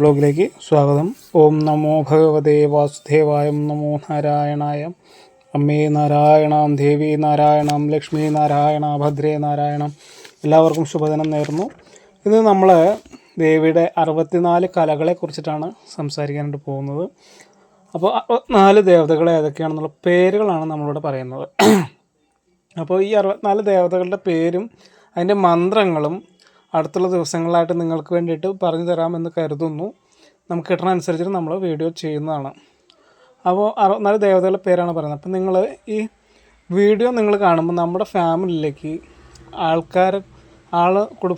ബ്ലോഗിലേക്ക് സ്വാഗതം. ഓം നമോ ഭഗവതേ വാസുദേവായം നമോ നാരായണായ. അമ്മേ നാരായണാം ദേവി നാരായണം ലക്ഷ്മി നാരായണ ഭദ്രേ നാരായണം. എല്ലാവർക്കും ശുഭദിനം നേർന്നു ഇന്ന് നമ്മൾ ദേവിയുടെ അറുപത്തിനാല് കലകളെ കുറിച്ചിട്ടാണ് സംസാരിക്കാനായിട്ട് പോകുന്നത്. അപ്പോൾ അറുപത്തിനാല് ദേവതകൾ ഏതൊക്കെയാണെന്നുള്ള പേരുകളാണ് നമ്മളിവിടെ പറയുന്നത്. അപ്പോൾ ഈ അറുപത്തിനാല് ദേവതകളുടെ പേരും അതിന്റെ മന്ത്രങ്ങളും അടുത്തുള്ള ദിവസങ്ങളിലായിട്ട് നിങ്ങൾക്ക് വേണ്ടിയിട്ട് പറഞ്ഞു തരാമെന്ന് കരുതുന്നു. നമുക്ക് കിട്ടണ അനുസരിച്ചിട്ട് നമ്മൾ വീഡിയോ ചെയ്യുന്നതാണ്. അപ്പോൾ അറുപത്തിനാല് ദേവതകളുടെ പേരാണ് പറയുന്നത്. അപ്പം നിങ്ങൾ ഈ വീഡിയോ നിങ്ങൾ കാണുമ്പോൾ നമ്മുടെ ഫാമിലിയിലേക്ക് ആൾക്കാർ ആൾ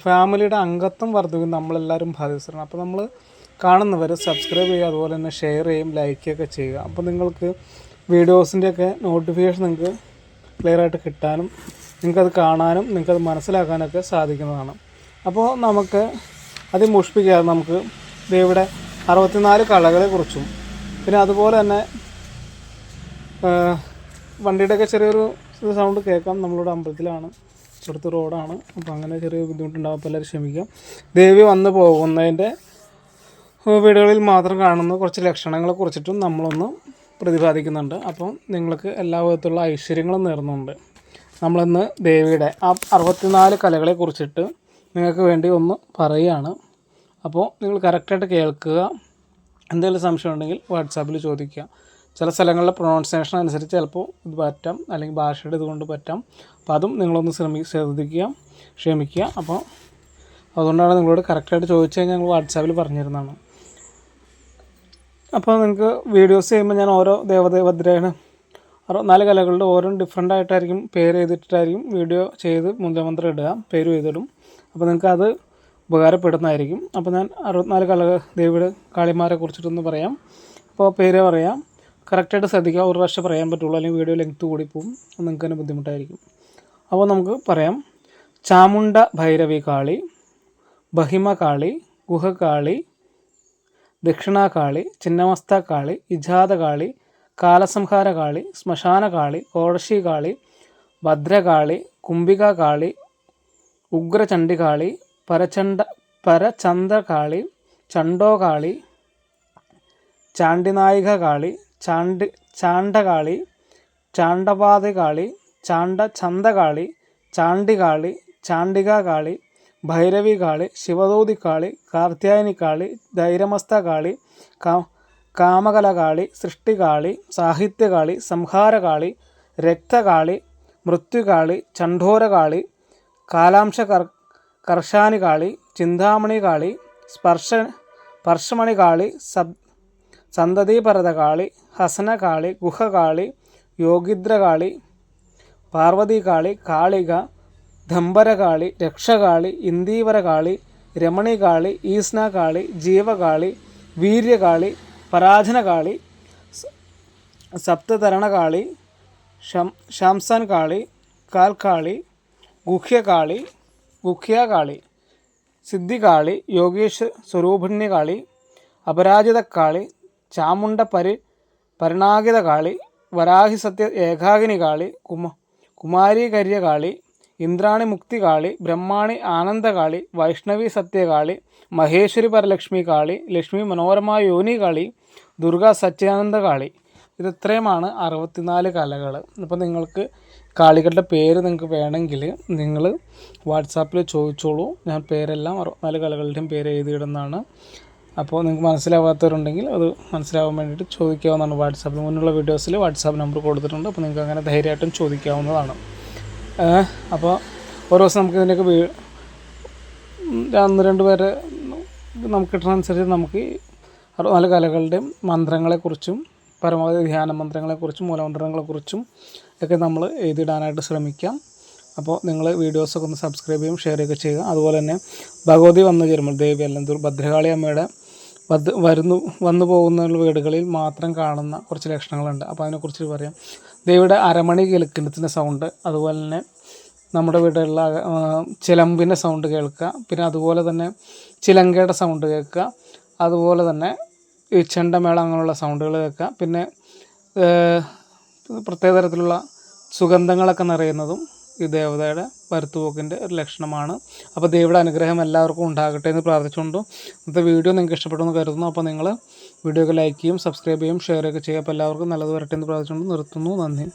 ഫാമിലിയുടെ അംഗത്വം വർദ്ധിക്കും നമ്മളെല്ലാവരും ബാധിച്ചിട്ടുണ്ട് അപ്പോൾ നമ്മൾ കാണുന്നവർ സബ്സ്ക്രൈബ് ചെയ്യുക അതുപോലെ തന്നെ ഷെയർ ചെയ്യും ലൈക്ക് ഒക്കെ ചെയ്യുക. അപ്പോൾ നിങ്ങൾക്ക് വീഡിയോസിന്റെയൊക്കെ നോട്ടിഫിക്കേഷൻ നിങ്ങൾക്ക് ക്ലിയർ ആയിട്ട് കിട്ടാനും നിങ്ങൾക്കത് കാണാനും നിങ്ങൾക്കത് മനസ്സിലാക്കാനൊക്കെ സാധിക്കുന്നതാണ്. അപ്പോൾ നമുക്ക് അത് മുഷിപ്പിക്കാതെ നമുക്ക് ഇവിടെ അറുപത്തിനാല് കളകളെക്കുറിച്ചും പിന്നെ അതുപോലെ തന്നെ വണ്ടിയുടെ വണ്ടിയുടെയൊക്കെ ചെറിയൊരു സൗണ്ട് കേൾക്കാം. നമ്മളിവിടെ അമ്പലത്തിലാണ് അടുത്ത് റോഡാണ്. അപ്പോൾ അങ്ങനെ ചെറിയ ബുദ്ധിമുട്ടുണ്ടാകും അപ്പോൾ എല്ലാവരും ക്ഷമിക്കാം ദേവി വന്നു പോകുന്നതിന്റെ വീടുകളിൽ മാത്രം കാണുന്ന കുറച്ച് ലക്ഷണങ്ങളെ കുറിച്ചിട്ടും നമ്മളൊന്ന് പ്രതിപാദിക്കുന്നുണ്ട്. അപ്പം നിങ്ങൾക്ക് എല്ലാ വിധത്തിലുള്ള ഐശ്വര്യങ്ങളും നേർന്നുണ്ട്. നമ്മളിന്ന് ദേവിയുടെ ആ അറുപത്തിനാല് കലകളെ കുറിച്ചിട്ട് നിങ്ങൾക്ക് വേണ്ടി ഒന്ന് പറയുകയാണ് അപ്പോൾ നിങ്ങൾ കറക്റ്റായിട്ട് കേൾക്കുക. എന്തെങ്കിലും സംശയം ഉണ്ടെങ്കിൽ വാട്സാപ്പിൽ ചോദിക്കുക. ചില സ്ഥലങ്ങളിലെ പ്രൊണൗൺസിയേഷൻ അനുസരിച്ച് ചിലപ്പോൾ ഇത് പറ്റാം. അല്ലെങ്കിൽ ഭാഷയുടെ ഇതുകൊണ്ട് പറ്റാം. അപ്പോൾ അതും നിങ്ങളൊന്ന് ശ്രമി ശ്രദ്ധിക്കുക ക്ഷമിക്കുക. അപ്പോൾ അതുകൊണ്ടാണ് നിങ്ങളോട് കറക്റ്റായിട്ട് ചോദിച്ചു കഴിഞ്ഞാൽ ഞങ്ങൾ വാട്സാപ്പിൽ പറഞ്ഞിരുന്നതാണ്. അപ്പോൾ നിങ്ങൾക്ക് വീഡിയോസ് ചെയ്യുമ്പോൾ ഞാൻ ഓരോ ദേവദേവദ്രേണ അറുപത്തിനാല് കലകളുടെ ഓരോ ഡിഫറെന്റ് ആയിട്ടായിരിക്കും പേര് ചെയ്തിട്ടായിരിക്കും വീഡിയോ ചെയ്ത് മുദ്രമന്ത്രം ഇടുക പേര് ചെയ്തിടും. അപ്പോൾ നിങ്ങൾക്ക് അത് ഉപകാരപ്പെടുന്നതായിരിക്കും. അപ്പോൾ ഞാൻ അറുപത്തിനാല് കല ദേവിയുടെ കാളിമാരെ കുറിച്ചിട്ടൊന്ന് പറയാം. അപ്പോൾ പേര് പറയാം. കറക്റ്റായിട്ട് ശ്രദ്ധിക്കുക. ഒരു പ്രാവശ്യം പറയാൻ പറ്റുള്ളൂ. അല്ലെങ്കിൽ വീഡിയോ ലെങ്ത്ത് കൂടി പോകും അത് നിങ്ങൾക്ക് തന്നെ ബുദ്ധിമുട്ടായിരിക്കും. അപ്പോൾ നമുക്ക് പറയാം. ചാമുണ്ട ഭൈരവി കാളി ബഹിമ കാളി ഗുഹകാളി ദക്ഷിണാകാളി ചിന്നമസ്ത കാളി ഇജാതകാളി കാലസംഹാര കാളി ശ്മശാന കാളി കോടശി കാളി ഭദ്രകാളി കുംഭിക കാളി ഉഗ്രചണ്ഡികാളി പരചണ്ഡ പരചന്ദ്രകാളി ചണ്ഡോകാളി ചാണ്ടിനായിക കാളി ചാണ്ടി ചാണ്ടകാളി ചാണ്ടപാതകാളി ചാണ്ട ചന്തകാളി ചാണ്ടികാളി ചാണ്ടിക കാളി ഭൈരവി കാളി ശിവദൂതി കാളി കാർത്യായനി കാളി ധൈരമസ്ത കാളി കാമകലകാളി സൃഷ്ടികാളി സാഹിത്യകാളി സംഹാരകാളി രക്തകാളി മൃത്യുകാളി ചണ്ഡോരകാളി കാലാംശ കർ കർഷാനികാളി ചിന്താമണികാളി സ്പർശ സ്പർശമണികാളി സബ് സന്തതിപരതകാളി ഹസനകാളി ഗുഹകാളി യോഗിദ്രകാളി പാർവതികാളി കാളിക ധംബരകാളി രക്ഷകാളി ഇന്ദീവരകാളി രമണികാളി ഈസ്നകാളി ജീവകാളി വീര്യകാളി പരാധനകാളി സ- സപ്തതരണകാളി ശം ശംസൻ കാളി കാൽക്കാളി ഗുഹ്യകാളി ഗുഹ്യകാളി സിദ്ധികാളി യോഗേഷ് സ്വരൂപിണ്യകാളി അപരാജിതക്കാളി ചാമുണ്ട പരി പരിണാകിതകാളി വരാഹി സത്യ ഏകാഗിനി കാളി കുമ കുമാരീകര്യകാളി ഇന്ദ്രാണി മുക്തികാളി ബ്രഹ്മാണി ആനന്ദകാളി വൈഷ്ണവി സത്യകാളി മഹേശ്വരി പരലക്ഷ്മി കാളി ലക്ഷ്മി മനോരമ യോനി കാളി ദുർഗ സച്ചിദാനന്ദ കാളി. ഇത് ഇത്രയുമാണ് അറുപത്തിനാല് കലകൾ അപ്പോൾ നിങ്ങൾക്ക് കാളികളുടെ പേര് നിങ്ങൾക്ക് വേണമെങ്കിൽ നിങ്ങൾ വാട്സാപ്പിൽ ചോദിച്ചോളൂ. ഞാൻ പേരെല്ലാം അറുപത്തിനാല് കലകളുടെയും പേര് എഴുതിയിടുന്നതാണ്. അപ്പോൾ നിങ്ങൾക്ക് മനസ്സിലാവാത്തവരുണ്ടെങ്കിൽ അത് മനസ്സിലാവാൻ വേണ്ടിയിട്ട് ചോദിക്കാവുന്നതാണ് വാട്സാപ്പിൽ മുന്നുള്ള വീഡിയോസിൽ വാട്സാപ്പ് നമ്പർ കൊടുത്തിട്ടുണ്ട്. അപ്പോൾ നിങ്ങൾക്ക് അങ്ങനെ ധൈര്യമായിട്ടും ചോദിക്കാവുന്നതാണ്. അപ്പോൾ ഓരോ ദിവസം നമുക്ക് ഇതിനൊക്കെ ഒന്ന് രണ്ട് പേരെ നമുക്ക് കിട്ടുന്നതനുസരിച്ച് നമുക്ക് അറുപത്തിനാല് കലകളുടെയും മന്ത്രങ്ങളെക്കുറിച്ചും പരമാവധി ധ്യാന മന്ത്രങ്ങളെക്കുറിച്ചും മൂലമന്ത്രങ്ങളെക്കുറിച്ചും ഒക്കെ നമ്മൾ എഴുതിയിടാനായിട്ട് ശ്രമിക്കാം. അപ്പോൾ നിങ്ങൾ വീഡിയോസൊക്കെ ഒന്ന് സബ്സ്ക്രൈബ് ചെയ്യും ഷെയർ ചെയ്യുക. അതുപോലെ തന്നെ ഭഗവതി വന്നു ചേരുമ്പോൾ ദേവി അല്ലെങ്കിൽ ഭദ്രകാളി അമ്മയുടെ വരുന്നു വന്നു പോകുന്ന വീടുകളിൽ മാത്രം കാണുന്ന കുറച്ച് ലക്ഷണങ്ങളുണ്ട്. അപ്പോൾ അതിനെക്കുറിച്ച് പറയാം. ദേവിയുടെ അരമണി കേൾക്കുന്നതിന്റെ സൗണ്ട് അതുപോലെ തന്നെ നമ്മുടെ ആ, ചിലമ്പിന്റെ സൗണ്ട് കേൾക്കുക. പിന്നെ അതുപോലെ തന്നെ ചിലങ്കയുടെ സൗണ്ട് കേൾക്കുക. അതുപോലെ തന്നെ ഈ ചെണ്ടമേള അങ്ങനെയുള്ള സൗണ്ടുകൾ കേൾക്കാം. പിന്നെ പ്രത്യേക തരത്തിലുള്ള സുഗന്ധങ്ങളൊക്കെ നിറയുന്നതും ഈ ദേവതയുടെ വരുത്തുപോക്കിന്റെ ഒരു ലക്ഷണമാണ്. അപ്പോൾ ദേവിയുടെ അനുഗ്രഹം എല്ലാവർക്കും ഉണ്ടാകട്ടെ എന്ന് പ്രാർത്ഥിച്ചുകൊണ്ടും ഇന്നത്തെ വീഡിയോ നിങ്ങൾക്ക് ഇഷ്ടപ്പെട്ടെന്ന് കരുതുന്നു. അപ്പോൾ നിങ്ങൾ വീഡിയോ ഒക്കെ ലൈക്ക് ചെയ്യും സബ്സ്ക്രൈബ് ചെയ്യും ഷെയർ ഒക്കെ ചെയ്യുക. അപ്പോൾ എല്ലാവർക്കും നല്ലത് വരട്ടെ എന്ന് പ്രാർത്ഥിച്ചുകൊണ്ട് നിർത്തുന്നു. നന്ദി.